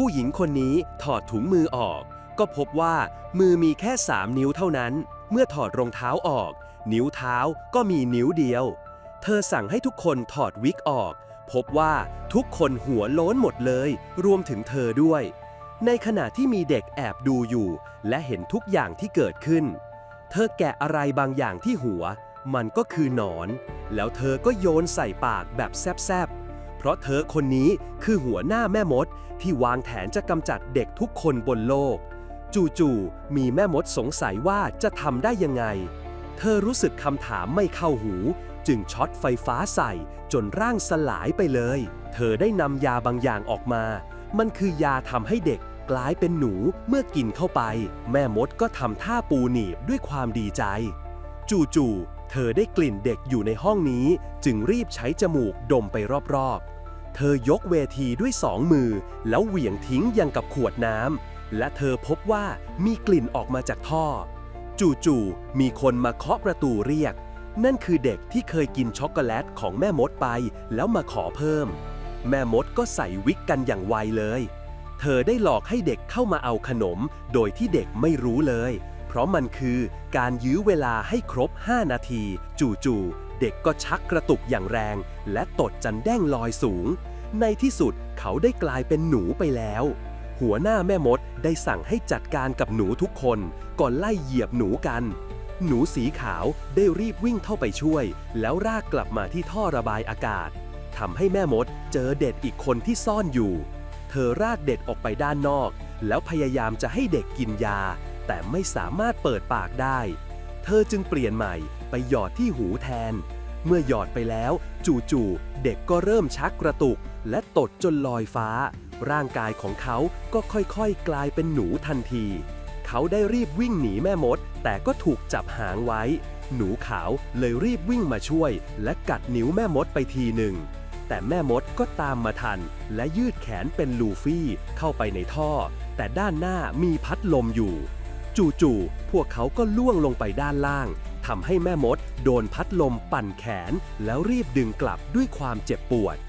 ผู้หญิงคนนี้ถอดถุงมือออก ก็พบว่ามือมีแค่ 3 นิ้วเท่านั้น เมื่อถอดรองเท้าออก นิ้วเท้าก็มีนิ้วเดียว เธอสั่งให้ทุกคนถอดวิกออก พบว่าทุกคนหัวโล้นหมดเลย รวมถึงเธอด้วย ในขณะที่มีเด็กแอบดูอยู่ และเห็นทุกอย่างที่เกิดขึ้น เธอแกะอะไรบางอย่างที่หัว มันก็คือหนอน แล้วเธอก็โยนใส่ปากแบบแซบๆ เพราะเธอคนนี้คือหัวหน้าแม่มดที่วางแผนจะกำจัดเด็กทุกคนบนโลก จู่ๆมีแม่มดสงสัยว่าจะทำได้ยังไง เธอรู้สึกคำถามไม่เข้าหู จึงช็อตไฟฟ้าใส่จนร่างสลายไปเลย เธอได้นำยาบางอย่างออกมา มันคือยาทำให้เด็กกลายเป็นหนูเมื่อกินเข้าไป แม่มดก็ทำท่าปูหนีบด้วยความดีใจ จู่ๆ เธอได้กลิ่นเด็กอยู่ในห้องนี้ จึงรีบใช้จมูกดมไปรอบๆ เธอยกเวทีด้วยสองมือ แล้วเหวี่ยงทิ้งยังกับขวดน้ำและเธอพบว่ามีกลิ่นออกมาจากท่อ จู่ๆมีคนมาเคาะประตูเรียก นั่นคือเด็กที่เคยกินช็อกโกแลตของแม่มดไป แล้วมาขอเพิ่ม แม่มดก็ใส่วิกกันอย่างไวเลย เธอได้หลอกให้เด็กเข้ามาเอาขนม โดยที่เด็กไม่รู้เลย ราะมันคือการยื้อเวลาให้ครบ 5 นาที จู่ๆเด็กก็ชักกระตุกอย่างแรง และตดจันแด้งลอยสูง ในที่สุดเขาได้กลายเป็นหนูไปแล้ว หัวหน้าแม่มดได้สั่งให้จัดการกับหนูทุกคน ก่อนไล่เหยียบหนูกัน หนูสีขาวได้รีบวิ่งเข้าไปช่วย แล้วรากกลับมาที่ท่อระบายอากาศทำให้แม่มดเจอเด็กอีกคนที่ซ่อนอยู่ เธอรากเด็กออกไปด้านนอก แล้วพยายามจะให้เด็กกินยา แต่ไม่สามารถเปิดปากได้ เธอจึงเปลี่ยนใหม่ไปหยอดที่หูแทน เมื่อหยอดไปแล้ว จู่ๆเด็กก็เริ่มชักกระตุก และตดจนลอยฟ้า ร่างกายของเขาก็ค่อยๆ กลายเป็นหนูทันที เขาได้รีบวิ่งหนีแม่มด แต่ก็ถูกจับหางไว้ หนูขาวเลยรีบวิ่งมาช่วย และกัดนิ้วแม่มดไปทีหนึ่งแต่แม่มดก็ตามมาทัน และยืดแขนเป็นลูฟี่เข้าไปในท่อ แต่ด้านหน้ามีพัดลมอยู่ จู่ๆ พวกเขาก็ล่วงลงไปด้านล่าง ทำให้แม่มดโดนพัดลมปั่นแขน แล้วรีบดึงกลับด้วยความเจ็บปวด